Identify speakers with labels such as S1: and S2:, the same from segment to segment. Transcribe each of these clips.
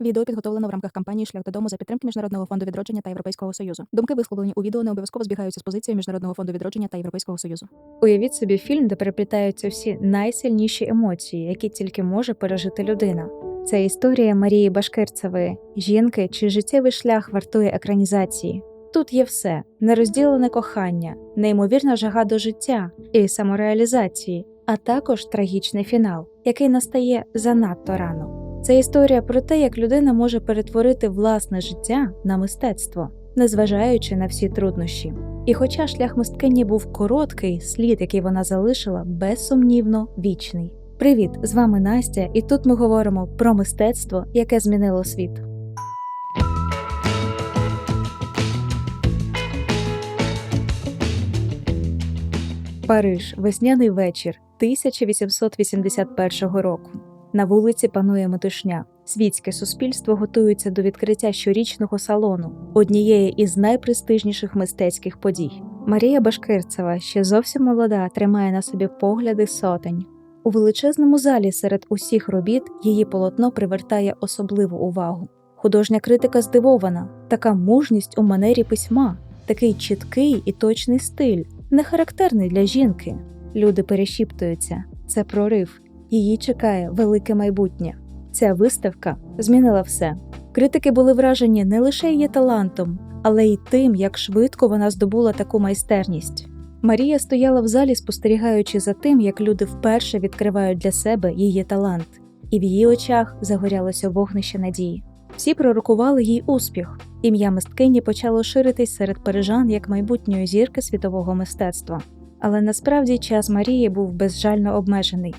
S1: Відео підготовлено в рамках кампанії Шлях додому за підтримки Міжнародного фонду відродження та Європейського союзу. Думки висловлені у відео не обов'язково збігаються з позицією Міжнародного фонду відродження та Європейського союзу.
S2: Уявіть собі фільм, де переплітаються всі найсильніші емоції, які тільки може пережити людина. Це історія Марії Башкирцевої, жінки, чий життєвий шлях вартує екранізації. Тут є все: нерозділене кохання, неймовірна жага до життя і самореалізації, а також трагічний фінал, який настає занадто рано. Це історія про те, як людина може перетворити власне життя на мистецтво, незважаючи на всі труднощі. І хоча шлях мисткині був короткий, слід, який вона залишила, безсумнівно вічний. Привіт, з вами Настя, і тут ми говоримо про мистецтво, яке змінило світ. Париж, весняний вечір 1881 року. На вулиці панує метушня. Світське суспільство готується до відкриття щорічного салону, однієї із найпрестижніших мистецьких подій. Марія Башкирцева, ще зовсім молода, тримає на собі погляди сотень. У величезному залі серед усіх робіт її полотно привертає особливу увагу. Художня критика здивована, така мужність у манері письма, такий чіткий і точний стиль, не характерний для жінки. Люди перешіптуються. Це прорив. Її чекає велике майбутнє. Ця виставка змінила все. Критики були вражені не лише її талантом, але й тим, як швидко вона здобула таку майстерність. Марія стояла в залі, спостерігаючи за тим, як люди вперше відкривають для себе її талант, і в її очах загорялося вогнище надії. Всі пророкували їй успіх. Ім'я мисткині почало ширитись серед парижан як майбутньої зірки світового мистецтва. Але насправді час Марії був безжально обмежений.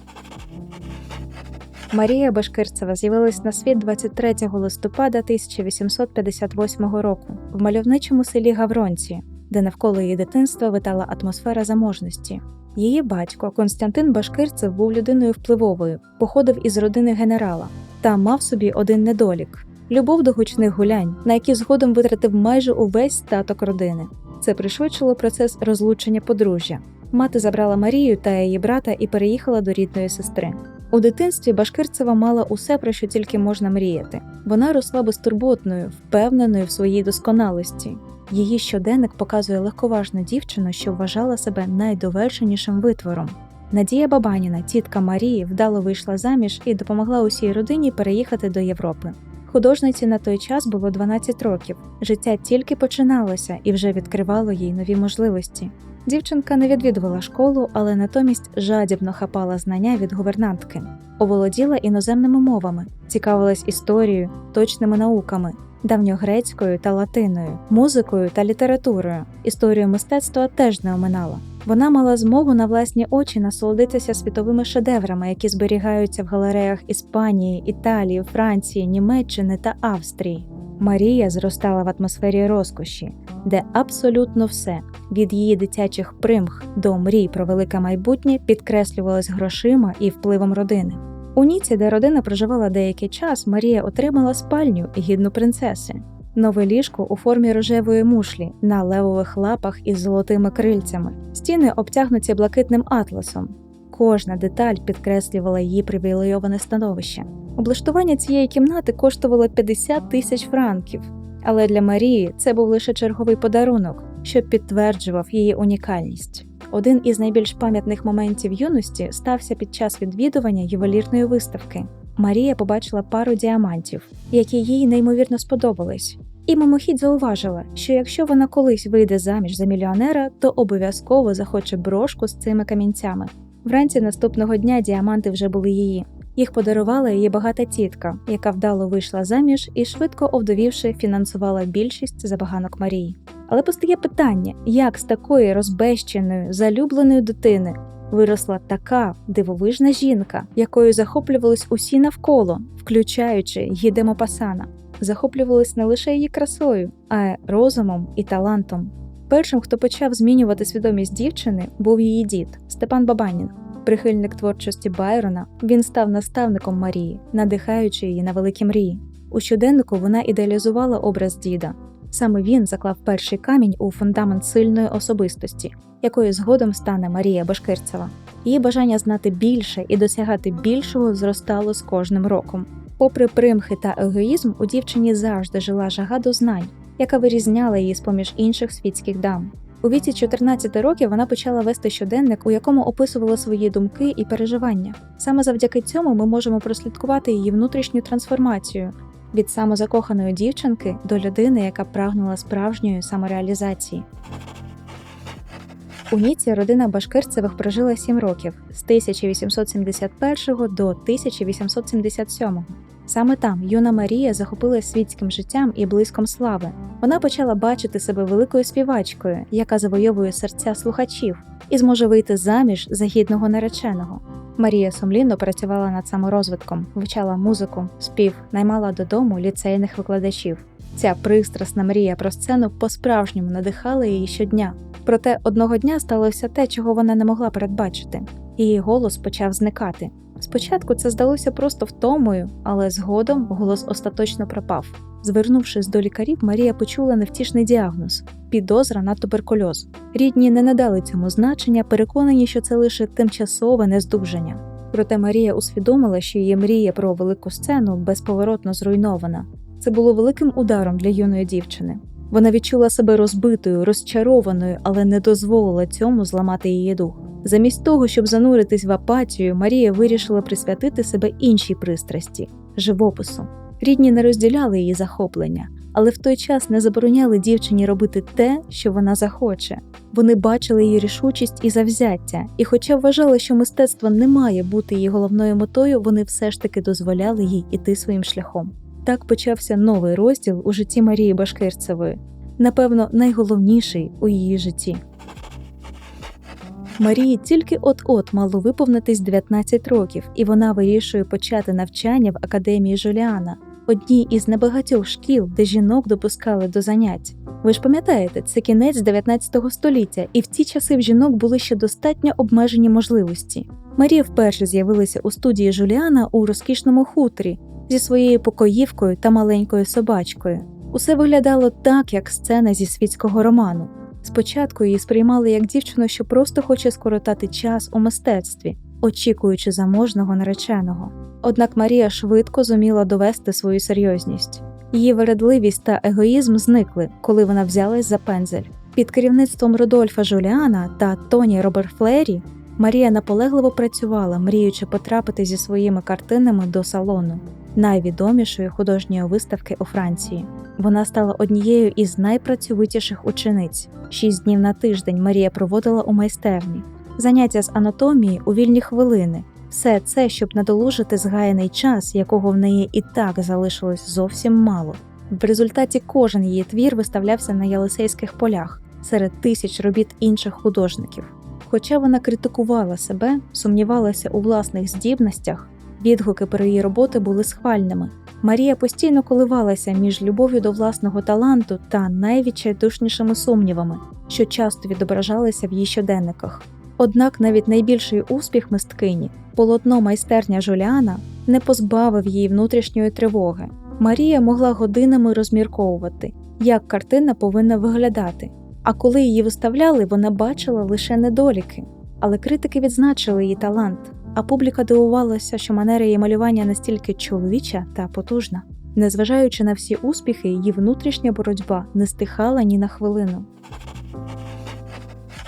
S2: Марія Башкирцева з'явилась на світ 23 листопада 1858 року в мальовничому селі Гавронці, де навколо її дитинства витала атмосфера заможності. Її батько Константин Башкирцев був людиною впливовою, походив із родини генерала та мав собі один недолік любов до гучних гулянь, на які згодом витратив майже увесь статок родини. Це пришвидшило процес розлучення подружжя. Мати забрала Марію та її брата і переїхала до рідної сестри. У дитинстві Башкирцева мала усе, про що тільки можна мріяти. Вона росла безтурботною, впевненою в своїй досконалості. Її щоденник показує легковажну дівчину, що вважала себе найдовершенішим витвором. Надія Бабаніна, тітка Марії, вдало вийшла заміж і допомогла усій родині переїхати до Європи. Художниці на той час було 12 років. Життя тільки починалося і вже відкривало їй нові можливості. Дівчинка не відвідувала школу, але натомість жадібно хапала знання від гувернантки, оволоділа іноземними мовами, цікавилась історією, точними науками, давньогрецькою та латиною, музикою та літературою. Історію мистецтва теж не оминала. Вона мала змогу на власні очі насолодитися світовими шедеврами, які зберігаються в галереях Іспанії, Італії, Франції, Німеччини та Австрії. Марія зростала в атмосфері розкоші, де абсолютно все від її дитячих примх до мрій про велике майбутнє підкреслювалось грошима і впливом родини. У Ніці, де родина проживала деякий час, Марія отримала спальню гідну принцеси. Нове ліжко у формі рожевої мушлі на левових лапах із золотими крильцями, стіни обтягнуті блакитним атласом. Кожна деталь підкреслювала її привілейоване становище. Облаштування цієї кімнати коштувало 50 тисяч франків, але для Марії це був лише черговий подарунок, що підтверджував її унікальність. Один із найбільш пам'ятних моментів юності стався під час відвідування ювелірної виставки. Марія побачила пару діамантів, які їй неймовірно сподобались, і мимохідь зауважила, що якщо вона колись вийде заміж за мільйонера, то обов'язково захоче брошку з цими камінцями. Вранці наступного дня діаманти вже були її. Їх подарувала її багата тітка, яка вдало вийшла заміж і, швидко овдовівши, фінансувала більшість забаганок Марії. Але постає питання, як з такої розбещеної, залюбленої дитини виросла така дивовижна жінка, якою захоплювались усі навколо, включаючи Гідемо Пасана. Захоплювались не лише її красою, а й розумом і талантом. Першим, хто почав змінювати свідомість дівчини, був її дід Степан Бабанін. Прихильник творчості Байрона, він став наставником Марії, надихаючи її на великі мрії. У щоденнику вона ідеалізувала образ діда. Саме він заклав перший камінь у фундамент сильної особистості, якою згодом стане Марія Башкирцева. Її бажання знати більше і досягати більшого зростало з кожним роком. Попри примхи та егоїзм, у дівчині завжди жила жага до знань, яка вирізняла її з поміж інших світських дам. У віці 14 років вона почала вести щоденник, у якому описувала свої думки і переживання. Саме завдяки цьому ми можемо прослідкувати її внутрішню трансформацію від самозакоханої дівчинки до людини, яка прагнула справжньої самореалізації. У Ніці родина Башкирцевих прожила 7 років з 1871 до 1877. Саме там юна Марія захопилась світським життям і блиском слави. Вона почала бачити себе великою співачкою, яка завойовує серця слухачів і зможе вийти заміж за гідного нареченого. Марія сумлінно працювала над саморозвитком, вивчала музику, спів, наймала додому ліцейних викладачів. Ця пристрасна мрія про сцену по-справжньому надихала її щодня. Проте одного дня сталося те, чого вона не могла передбачити. Її голос почав зникати. Спочатку це здалося просто втомою, але згодом голос остаточно пропав. Звернувшись до лікарів, Марія почула невтішний діагноз підозра на туберкульоз. Рідні не надали цьому значення, переконані, що це лише тимчасове нездужання. Проте Марія усвідомила, що її мрія про велику сцену безповоротно зруйнована. Це було великим ударом для юної дівчини. Вона відчула себе розбитою, розчарованою, але не дозволила цьому зламати її дух. Замість того, щоб зануритись в апатію, Марія вирішила присвятити себе іншій пристрасті живопису. Рідні не розділяли її захоплення, але в той час не забороняли дівчині робити те, що вона захоче. Вони бачили її рішучість і завзяття, і, хоча вважали, що мистецтво не має бути її головною метою, вони все ж таки дозволяли їй іти своїм шляхом. Так почався новий розділ у житті Марії Башкирцевої, напевно, найголовніший у її житті. Марії тільки от-от мало виповнитись 19 років, і вона вирішує почати навчання в академії Жуліана, одній із небагатьох шкіл, де жінок допускали до занять. Ви ж пам'ятаєте, це кінець 19 століття, і в ті часи в жінок були ще достатньо обмежені можливості. Марія вперше з'явилася у студії Жуліана у розкішному хуторі зі своєю покоївкою та маленькою собачкою. Усе виглядало так, як сцена зі світського роману. Спочатку її сприймали як дівчину, що просто хоче скоротати час у мистецтві, очікуючи заможного нареченого. Однак Марія швидко зуміла довести свою серйозність. Її вередливість та егоїзм зникли, коли вона взялась за пензель. Під керівництвом Рудольфа Жуліана та Тоні Роберфлері Марія наполегливо працювала, мріючи потрапити зі своїми картинами до салону, найвідомішої художньої виставки у Франції. Вона стала однією із найпрацьовитіших учениць. Шість днів на тиждень Марія проводила у майстерні, заняття з анатомії у вільні хвилини. Все це, щоб надолужити згаяний час, якого в неї і так залишилось зовсім мало. В результаті кожен її твір виставлявся на Єлисейських полях серед тисяч робіт інших художників. Хоча вона критикувала себе, сумнівалася у власних здібностях, відгуки про її роботи були схвальними. Марія постійно коливалася між любов'ю до власного таланту та найвідчайдушнішими сумнівами, що часто відображалися в її щоденниках. Однак навіть найбільший успіх мисткині, полотно майстерня Жуліана, не позбавив її внутрішньої тривоги. Марія могла годинами розмірковувати, як картина повинна виглядати. А коли її виставляли, вона бачила лише недоліки. Але критики відзначили її талант, а публіка дивувалася, що манера її малювання настільки чоловіча та потужна. Незважаючи на всі успіхи, її внутрішня боротьба не стихала ні на хвилину.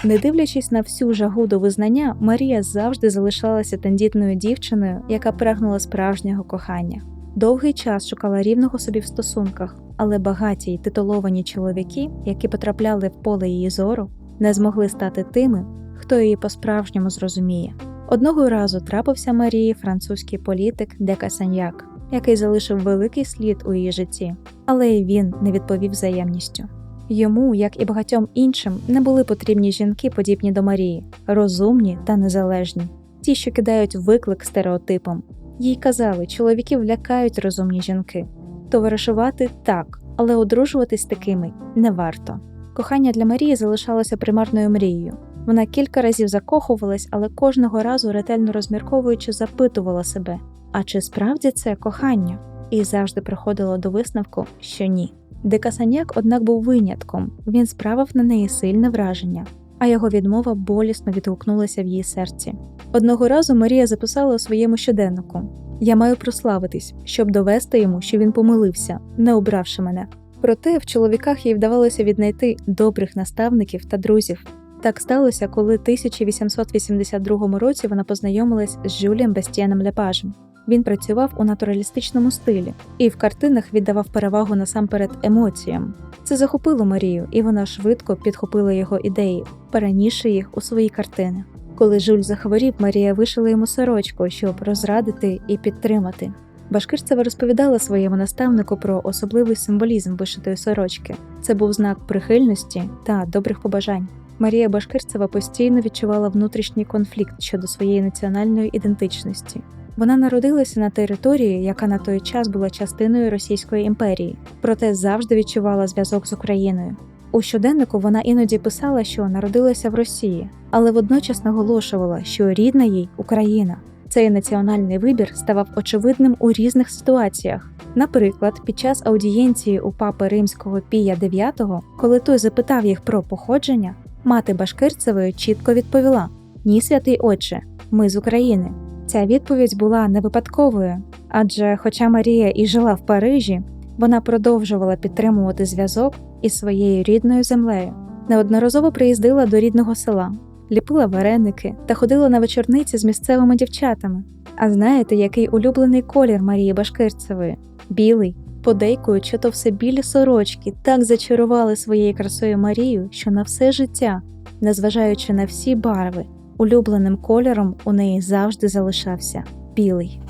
S2: Не дивлячись на всю жагу до визнання, Марія завжди залишалася тендітною дівчиною, яка прагнула справжнього кохання. Довгий час шукала рівного собі в стосунках, але багаті й титуловані чоловіки, які потрапляли в поле її зору, не змогли стати тими, хто її по-справжньому зрозуміє. Одного разу трапився Марії французький політик де Касаньяк, який залишив великий слід у її житті, але й він не відповів взаємністю. Йому, як і багатьом іншим, не були потрібні жінки, подібні до Марії, розумні та незалежні, ті, що кидають виклик стереотипам. Їй казали, чоловіків лякають розумні жінки. Товаришувати так, але одружуватись такими не варто. Кохання для Марії залишалося примарною мрією. Вона кілька разів закохувалась, але кожного разу ретельно розмірковуючи, запитувала себе: а чи справді це кохання? І завжди приходила до висновку, що ні. Декасаняк, однак, був винятком, він справив на неї сильне враження. а його відмова болісно відгукнулася в її серці. Одного разу Марія записала у своєму щоденнику: Я маю прославитись, щоб довести йому, що він помилився, не обравши мене. Проте в чоловіках їй вдавалося віднайти добрих наставників та друзів. Так сталося, коли 1882 році вона познайомилась з Жюлієм Бестіаном Лепажем. Він працював у натуралістичному стилі і в картинах віддавав перевагу насамперед емоціям. Це захопило Марію, і вона швидко підхопила його ідеї, перенісши їх у свої картини. Коли Жюль захворів, Марія вишила йому сорочку, щоб розрадити і підтримати. Башкирцева розповідала своєму наставнику про особливий символізм вишитої сорочки. Це був знак прихильності та добрих побажань. Марія Башкирцева постійно відчувала внутрішній конфлікт щодо своєї національної ідентичності. Вона народилася на території, яка на той час була частиною Російської імперії, проте завжди відчувала зв'язок з Україною. У щоденнику вона іноді писала, що народилася в Росії, але водночас наголошувала, що рідна їй Україна. Цей національний вибір ставав очевидним у різних ситуаціях. Наприклад, під час аудієнції у папи римського Пія IX, коли той запитав їх про походження, мати Башкирцевої чітко відповіла: Ні, святий отче, ми з України. Ця відповідь була не випадковою, адже, хоча Марія і жила в Парижі, вона продовжувала підтримувати зв'язок із своєю рідною землею. Неодноразово приїздила до рідного села, ліпила вареники та ходила на вечорниці з місцевими дівчатами. А знаєте, який улюблений колір Марії Башкирцевої? Білий. Подейкують, то все білі сорочки так зачарували своєю красою Марію, що на все життя, незважаючи на всі барви, улюбленим кольором у неї завжди залишався білий.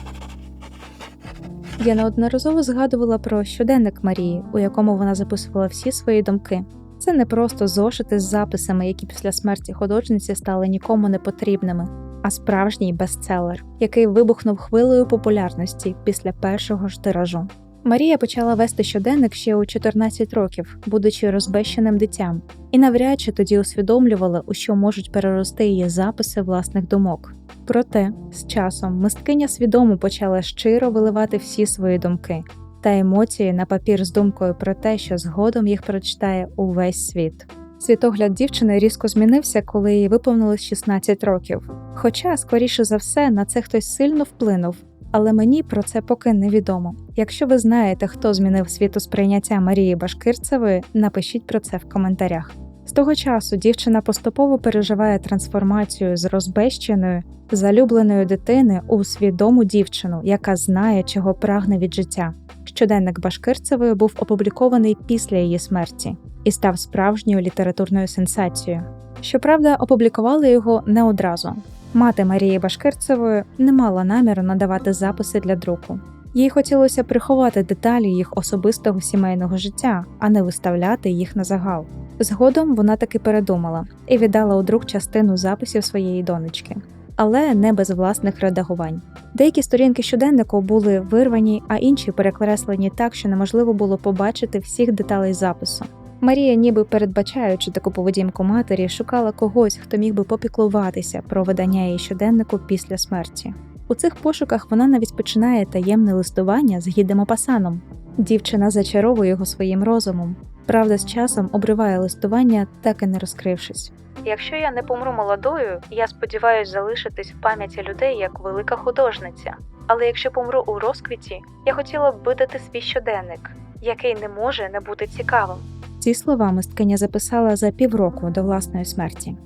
S2: Я неодноразово згадувала про щоденник Марії, у якому вона записувала всі свої думки. Це не просто зошити з записами, які після смерті художниці стали нікому не потрібними, а справжній бестселер, який вибухнув хвилею популярності після першого ж тиражу. Марія почала вести щоденник ще у 14 років, будучи розбещеним дитям, і навряд чи тоді усвідомлювала, у що можуть перерости її записи власних думок. Проте, з часом, мисткиня свідомо почала щиро виливати всі свої думки та емоції на папір з думкою про те, що згодом їх прочитає увесь світ. Світогляд дівчини різко змінився, коли їй виповнилось 16 років. Хоча, скоріше за все, на це хтось сильно вплинув, але мені про це поки невідомо. Якщо ви знаєте, хто змінив світосприйняття Марії Башкирцевої, напишіть про це в коментарях. З того часу дівчина поступово переживає трансформацію з розбещеної, залюбленої дитини у свідому дівчину, яка знає, чого прагне від життя. Щоденник Башкирцевої був опублікований після її смерті і став справжньою літературною сенсацією. Щоправда, опублікували його не одразу. Мати Марії Башкирцевої не мала наміру надавати записи для друку. Їй хотілося приховати деталі їх особистого сімейного життя, а не виставляти їх на загал. Згодом вона таки передумала і віддала у друк частину записів своєї донечки, але не без власних редагувань. Деякі сторінки щоденнику були вирвані, а інші перекреслені так, що неможливо було побачити всіх деталей запису. Марія, ніби передбачаючи таку поведінку матері, шукала когось, хто міг би попіклуватися про видання її щоденнику після смерті. У цих пошуках вона навіть починає таємне листування з Гідем Опасаном. Дівчина зачаровує його своїм розумом. Правда, з часом обриває листування, так і не розкрившись. Якщо я не помру молодою, я сподіваюся залишитись в пам'яті людей як велика художниця. Але якщо помру у розквіті, я хотіла б видати свій щоденник, який не може не бути цікавим. Ці слова мисткиня записала за півроку до власної смерті.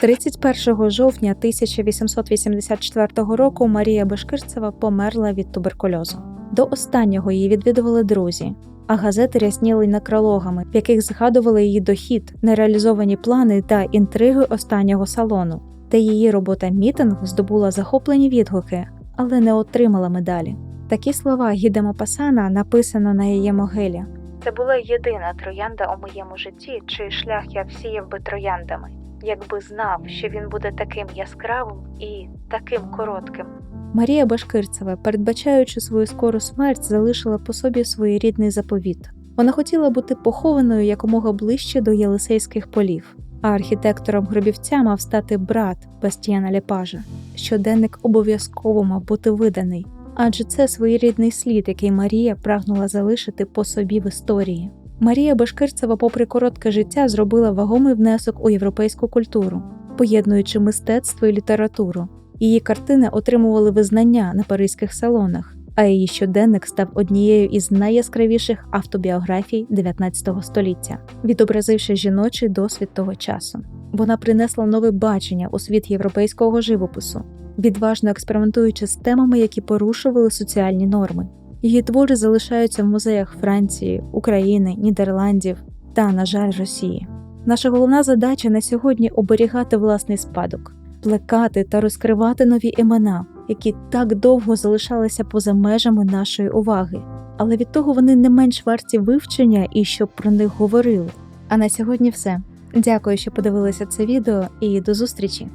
S2: 31 жовтня 1884 року Марія Башкирцева померла від туберкульозу. До останнього її відвідували друзі, а газети рясніли некрологами, в яких згадували її дохід, нереалізовані плани та інтриги останнього салону, де її робота мітинг здобула захоплені відгуки, але не отримала медалі. Такі слова Гіде Мопасана написано на її могилі. Це була єдина троянда у моєму житті, чий шлях я всіяв би трояндами, якби знав, що він буде таким яскравим і таким коротким. Марія Башкирцева, передбачаючи свою скору смерть, залишила по собі своєрідний заповіт. Вона хотіла бути похованою якомога ближче до Єлисейських полів, а архітектором гробівця мав стати брат Бастіяна Лепажа. Щоденник обов'язково мав бути виданий, адже це своєрідний слід, який Марія прагнула залишити по собі в історії. Марія Башкирцева, попри коротке життя, зробила вагомий внесок у європейську культуру, поєднуючи мистецтво і літературу. Її картини отримували визнання на паризьких салонах, а її щоденник став однією із найяскравіших автобіографій 19 століття, відобразивши жіночий досвід того часу. Вона принесла нове бачення у світ європейського живопису, відважно експериментуючи з темами, які порушували соціальні норми. Її твори залишаються в музеях Франції, України, Нідерландів та, на жаль, Росії. Наша головна задача на сьогодні оберігати власний спадок, плекати та розкривати нові імена, які так довго залишалися поза межами нашої уваги. Але від того вони не менш варті вивчення і щоб про них говорили. А на сьогодні все. Дякую, що подивилися це відео, і до зустрічі.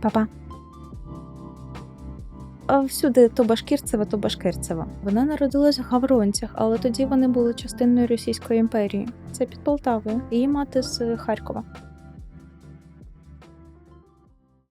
S2: Па-па! Всюди то Башкірцева, то Башкирцева. Вона народилась в Гавронцях, але тоді вони були частиною Російської імперії. Це під Полтавою. Її мати з Харкова.